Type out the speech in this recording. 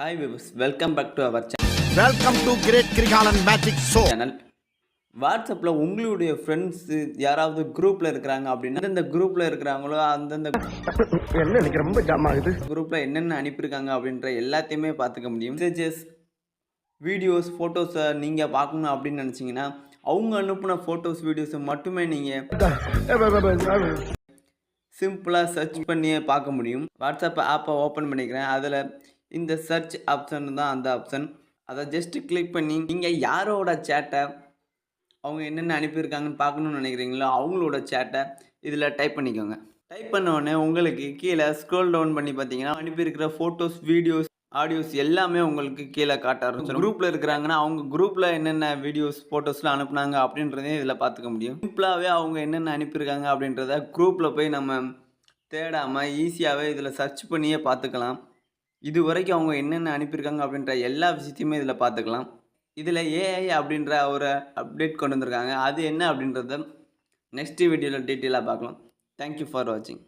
Hi viewers welcome back to our welcome to great Krikalan magic show channel வாட்ஸ்அப்பில் உங்களுடைய friends யாராவது குரூப்பில் இருக்கிறாங்க அப்படின்னா எந்தெந்த குரூப்பில் இருக்கிறாங்களோ அந்தந்த என்ன எனக்கு ரொம்ப ஜாம் ஆகுது. குரூப்பில் என்னென்ன அனுப்பியிருக்காங்க அப்படின்ற எல்லாத்தையுமே பார்த்துக்க முடியும். மெசேஜஸ் வீடியோஸ் ஃபோட்டோஸை நீங்கள் பார்க்கணும் அப்படின்னு நினச்சிங்கன்னா அவங்க அனுப்பின ஃபோட்டோஸ் வீடியோஸை மட்டுமே நீங்கள் சிம்பிளாக சர்ச் பண்ணியே பார்க்க முடியும். வாட்ஸ்அப் ஆப்பை ஓப்பன் பண்ணிக்கிறேன். அதில் இந்த சர்ச் ஆப்ஷன் தான் அந்த ஆப்ஷன் அதை ஜஸ்ட்டு கிளிக் பண்ணி நீங்கள் யாரோட சேட்டை அவங்க என்னென்ன அனுப்பியிருக்காங்கன்னு பார்க்கணுன்னு நினைக்கிறீங்களோ அவங்களோட சேட்டை இதில் டைப் பண்ணிக்கோங்க. டைப் பண்ண உடனே உங்களுக்கு கீழே ஸ்க்ரோல் டவுன் பண்ணி பார்த்தீங்கன்னா அனுப்பியிருக்கிற ஃபோட்டோஸ் வீடியோஸ் ஆடியோஸ் எல்லாமே உங்களுக்கு கீழே காட்ட ஆரம்பிச்சிடும். குரூப்பில் இருக்கிறாங்கன்னா அவங்க குரூப்பில் என்னென்ன வீடியோஸ் ஃபோட்டோஸ்லாம் அனுப்புனாங்க அப்படின்றதையும் இதில் பார்த்துக்க முடியும். சிம்பிளாகவே அவங்க என்னென்ன அனுப்பியிருக்காங்க அப்படின்றத குரூப்பில் போய் நம்ம தேடாமல் ஈஸியாகவே இதில் சர்ச் பண்ணியே பார்த்துக்கலாம். இது வரைக்கும் அவங்க என்னென்ன அனுப்பியிருக்காங்க அப்படின்ற எல்லா விஷயத்தையுமே இதில் பார்த்துக்கலாம். இதில் ஏஐ அப்படின்ற ஒரு அப்டேட் கொண்டு வந்திருக்காங்க. அது என்ன அப்படின்றத நெக்ஸ்ட் வீடியோவில் டீட்டெயிலாக பார்க்கலாம். தேங்க்யூ ஃபார் வாட்சிங்